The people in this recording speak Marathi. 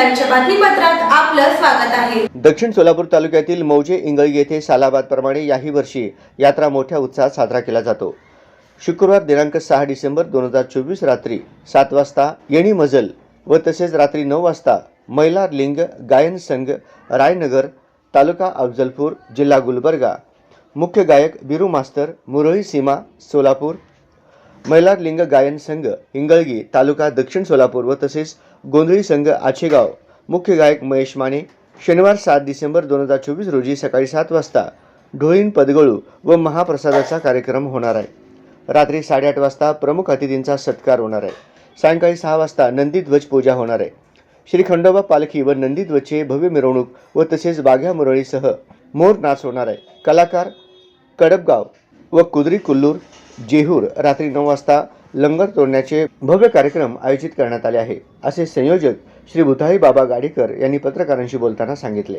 आपलं स्वागत आहे. दक्षिण सोलापूर तालुक्यातील मौजे इंगळी येथे सालाबादप्रमाणे याही वर्षी यात्रा मोठ्या उत्साहात साजरा केला जातो. शुक्रवार दिनांक सहा डिसेंबर दोन हजार चोवीस रात्री सात वाजता येणी मजल व तसेच रात्री नऊ वाजता मैलार लिंग गायन संघ रायनगर तालुका अफजलपूर जिल्हा गुलबर्गा मुख्य गायक बिरू मास्तर मुरळी सीमा सोलापूर मैलार लिंग गायन संघ हिंगळगी तालुका दक्षिण सोलापूर व तसेच गोंधळी संघ आचेगाव. मुख्य गायक महेश माने शनिवार सात डिसेंबर दोन हजार चोवीस रोजी सकाळी सात वाजता ढोळीन पदगळू व महाप्रसादाचा कार्यक्रम होणार आहे. रात्री साडेआठ वाजता प्रमुख अतिथींचा सत्कार होणार आहे. सायंकाळी सहा वाजता नंदीध्वज पूजा होणार आहे. श्री खंडोबा पालखी व नंदीध्वजचे भव्य मिरवणूक व तसेच बाघ्या मुरळीसह मोर नाच होणार आहे. कलाकार कडबगाव व कुदरी कुल्लूर जेहूर रात्री नऊ वाजता लंगर तोडण्याचे भव्य कार्यक्रम आयोजित करण्यात आले आहे असे संयोजक श्री भुताई बाबा गाडीकर यांनी पत्रकारांशी बोलताना सांगितले.